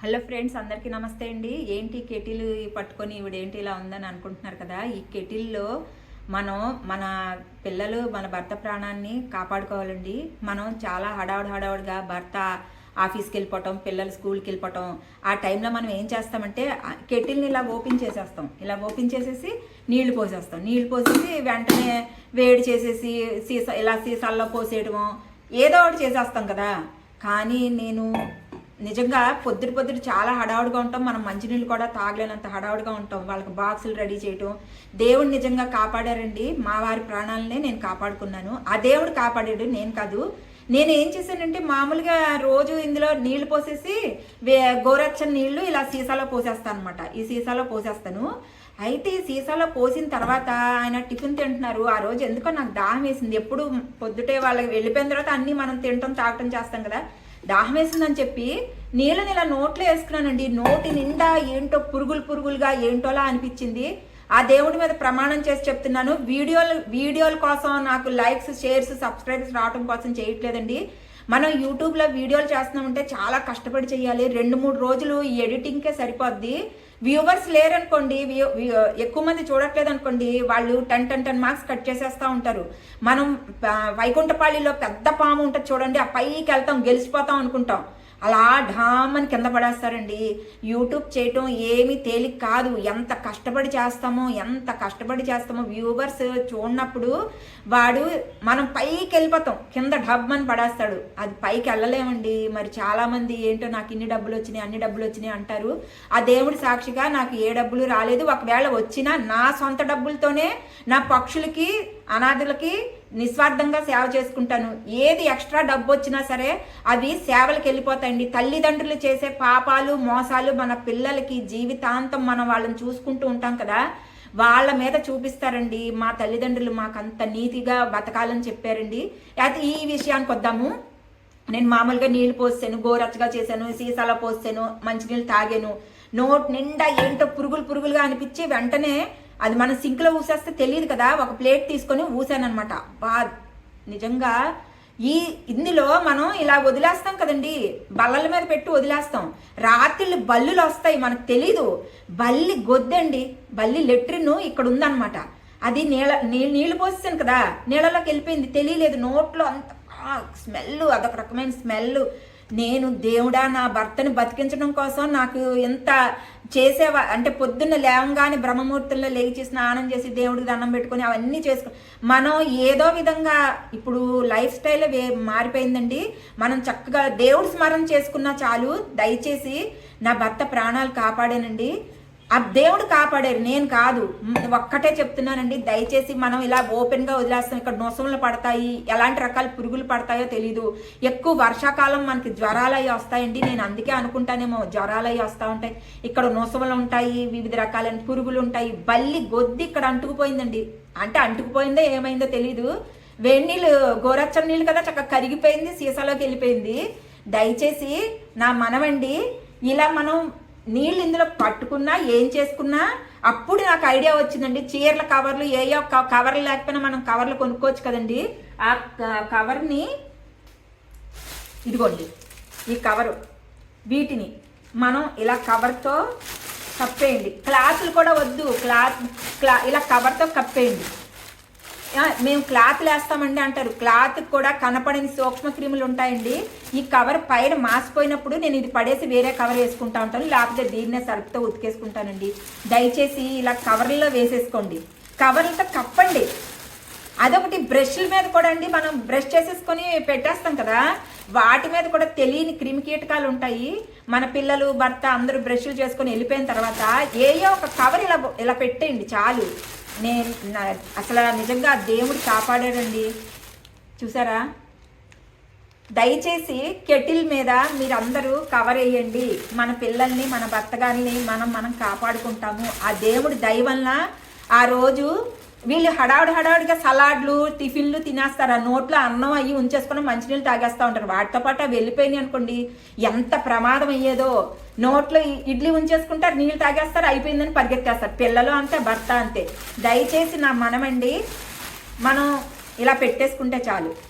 Hello friends అందరికీ నమస్తే అండి. ఏంటి కెటిల్ పట్టుకొని ఇవిడ ఏంటి ఇలా ఉందని అనుకుంటున్నారు కదా? ఈ కెటిల్లో మనం మన పిల్లలు మన భర్త ప్రాణాన్ని కాపాడుకోవాలండి. మనం చాలా హడావుడు హడావుడిగా భర్త ఆఫీస్కి వెళ్ళిపోవటం పిల్లలు స్కూల్కి వెళ్ళిపోవటం ఆ టైంలో మనం ఏం చేస్తామంటే కెటిల్ని ఇలా ఓపెన్ చేసేస్తాం. ఇలా ఓపెన్ చేసేసి నీళ్ళు పోసేస్తాం. నీళ్ళు పోసేసి వెంటనే వేడి చేసేసి సీసా ఇలా సీసాల్లో పోసేయడము ఏదో ఒకటి చేసేస్తాం కదా. కానీ నేను నిజంగా పొద్దుటి పొద్దుటి చాలా హడావుడిగా ఉంటాం మనం మంచినీళ్ళు కూడా తాగలేనంత హడావుడిగా ఉంటాం. వాళ్ళకి బాక్సులు రెడీ చేయటం. దేవుడు నిజంగా కాపాడారండి. మా వారి ప్రాణాలనే నేను కాపాడుకున్నాను. ఆ దేవుడు కాపాడాడు నేను కాదు. నేను ఏం చేశానంటే మామూలుగా రోజు ఇందులో నీళ్ళు పోసేసి వే- గోరచ్చని నీళ్ళు ఇలా సీసాలో పోసేస్తాను అనమాట ఈ సీసాలో పోసేస్తాను. అయితే ఈ సీసాలో పోసిన తర్వాత ఆయన టిఫిన్ తింటున్నారు. ఆ రోజు ఎందుకో నాకు దాహం వేసింది. ఎప్పుడు పొద్దుటే వాళ్ళకి వెళ్ళిపోయిన తర్వాత అన్నీ మనం తినటం తాగటం చేస్తాం కదా. దాహం వేసిందని చెప్పి నీళ్ళని ఇలా నోట్లో వేసుకున్నానండి. నోటి నిండా ఏంటో పురుగులు పురుగులుగా ఏంటోలా అనిపించింది. ఆ దేవుడి మీద ప్రమాణం చేసి చెప్తున్నాను. వీడియోలు వీడియోల కోసం నాకు లైక్స్ షేర్స్ సబ్స్క్రైబ్స్ రావడం కోసం చేయట్లేదండి. మనం యూట్యూబ్లో వీడియోలు చేస్తున్నామంటే చాలా కష్టపడి చేయాలి. రెండు మూడు రోజులు ఈ ఎడిటింగ్కే సరిపోద్ది. వ్యూవర్స్ లేరనుకోండి వ్యూ- ఎక్కువ మంది చూడట్లేదు అనుకోండి వాళ్ళు ten ten ten marks cut చేసేస్తూ ఉంటారు. మనం ఆ, వైకుంఠపాళిలో పెద్ద పాము ఉంటుంది చూడండి ఆ పైకి వెళ్తాం గెలిచిపోతాం అనుకుంటాం. అలా ఢామని కింద పడేస్తారండి. యూట్యూబ్ చేయటం ఏమీ తేలిక కాదు. ఎంత కష్టపడి చేస్తామో ఎంత కష్టపడి చేస్తామో వ్యూవర్స్ చూడనప్పుడు వాడు మనం పైకి వెళ్ళిపోతాం. కింద డబ్బని పడేస్తాడు. అది పైకి వెళ్ళలేమండి. మరి చాలామంది ఏంటో నాకు ఇన్ని డబ్బులు వచ్చినాయి అన్ని డబ్బులు వచ్చినాయి అంటారు. ఆ దేవుడి సాక్షిగా నాకు ఏ డబ్బులు రాలేదు. ఒకవేళ వచ్చినా నా సొంత డబ్బులతోనే నా పక్షులకి అనాథులకి నిస్వార్థంగా సేవ చేసుకుంటాను. ఏది ఎక్స్ట్రా డబ్బు వచ్చినా సరే అవి సేవలకు వెళ్ళిపోతాయండి. తల్లిదండ్రులు చేసే పాపాలు మోసాలు మన పిల్లలకి జీవితాంతం మనం వాళ్ళని చూసుకుంటూ ఉంటాం కదా. వాళ్ళ మీద చూపిస్తారండి. మా తల్లిదండ్రులు మాకు అంత నీతిగా బతకాలని చెప్పారండి. అయితే ఈ విషయానికి వద్దాము. నేను మామూలుగా నీళ్ళు పోసాను గోరచ్చగా చేశాను సీసాలో పోసాను మంచినీళ్ళు తాగాను. నోట్ నిండా ఏంటో పురుగులు పురుగులుగా అనిపించి వెంటనే అది మన సింక్లో ఊసేస్తే తెలియదు కదా ఒక ప్లేట్ తీసుకొని ఊసానమాట బా నిజంగా ఈ ఇందులో మనం ఇలా వదిలేస్తాం కదండి బల్లల మీద పెట్టి వదిలేస్తాం. రాత్రిళ్ళు బల్లులు వస్తాయి మనకు తెలీదు. బల్లి గొద్దండి బల్లి లెట్రిన్ ఇక్కడ ఉందన్నమాట. అది నీళ్ళ నీళ్ళు నీళ్ళు పోసాను కదా నీళ్ళలోకి వెళ్ళిపోయింది తెలియలేదు. నోట్లో అంత స్మెల్ అదొక రకమైన స్మెల్ నేను దేవుడా నా భర్తను బతికించడం కోసం నాకు ఎంత చేసేవా అంటే పొద్దున్న లేవంగానే బ్రహ్మముహూర్తంలో లేచి స్నానం చేసి దేవుడికి దండం పెట్టుకొని అవన్నీ చేసుకో మనం ఏదో విధంగా ఇప్పుడు లైఫ్ స్టైల్ వే మారిపోయిందండి. మనం చక్కగా దేవుడు స్మరణ చేసుకున్నా చాలు. దయచేసి నా భర్త ప్రాణాలు కాపాడానండి. ఆ దేవుడు కాపాడారు. నేను కాదు. ఒక్కటే చెప్తున్నానండి. దయచేసి మనం ఇలా ఓపెన్గా వదిలేస్తాం. ఇక్కడ నొసములు పడతాయి. ఎలాంటి రకాల పురుగులు పడతాయో తెలీదు. ఎక్కువ వర్షాకాలం మనకి జ్వరాలు అవి వస్తాయండి. నేను అందుకే అనుకుంటానేమో జ్వరాలు అవి వస్తూ ఉంటాయి. ఇక్కడ నొసములు ఉంటాయి. వివిధ రకాలైన పురుగులు ఉంటాయి. బల్లి గొద్ది ఇక్కడ అంటుకుపోయిందండి. అంటే అంటుకుపోయిందో ఏమైందో తెలీదు. వేడి నీళ్ళు గోరచ్చని నీళ్ళు కదా చక్కగా కరిగిపోయింది సీసాలోకి వెళ్ళిపోయింది. దయచేసి నా మనవండి ఇలా మనం నీళ్ళు ఇందులో పట్టుకున్నా ఏం చేసుకున్నా అప్పుడు నాకు ఐడియా వచ్చిందండి. చీరల కవర్లు ఏయో క- కవర్లు లేకపోయినా మనం కవర్లు కొనుక్కోవచ్చు కదండి. ఆ కవర్ని ఇదిగోండి ఈ కవరు. వీటిని మనం ఇలా కవర్తో కప్పేయండి. క్లాత్లు కూడా వద్దు. క్లాత్ క్లా ఇలా కవర్తో కప్పేయండి. మేము క్లాత్లు వేస్తామండి అంటారు. క్లాత్ కూడా కనపడని సూక్ష్మ క్రిములు ఉంటాయండి. ఈ కవర్ పైన మాసిపోయినప్పుడు నేను ఇది పడేసి వేరే కవర్ వేసుకుంటా ఉంటాను. లేకపోతే దీన్నే సరుపుతో ఉతికేసుకుంటానండి. దయచేసి ఇలా కవర్లలో వేసేసుకోండి. కవర్లతో కప్పండి. అదొకటి బ్రష్ల మీద కూడా అండి మనం బ్రష్ చేసేసుకొని పెట్టేస్తాం కదా. వాటి మీద కూడా తెలియని క్రిమి కీటకాలు ఉంటాయి. మన పిల్లలు భర్త అందరూ బ్రష్లు చేసుకొని వెళ్ళిపోయిన తర్వాత ఏయో ఒక కవర్ ఇలా ఇలా పెట్టేయండి చాలు. నేను అసలు నిజంగా ఆ దేవుడు కాపాడాడండి. చూసారా? దయచేసి కెటిల్ మీద మీరందరూ కవర్ వేయండి మన పిల్లల్ని మన భర్తగారిని మనం మనం కాపాడుకుంటాము. ఆ దేవుడి దయ వలన ఆ రోజు వీళ్ళు హడావుడి హడావుడిగా సలాడ్లు టిఫిన్లు తినేస్తారు. ఆ నోట్లో అన్నం అయ్యి ఉంచేసుకుని మంచినీళ్ళు తాగేస్తూ ఉంటారు. వాటితో పాటు అవి వెళ్ళిపోయినాయి అనుకోండి ఎంత ప్రమాదం అయ్యేదో. నోట్లో ఇడ్లీ ఉంచేసుకుంటారు నీళ్ళు తాగేస్తారు అయిపోయిందని పరిగెత్తేస్తారు. పిల్లలు అంతే భర్త అంతే. దయచేసి నా మనమండి మనం ఇలా పెట్టేసుకుంటే చాలు.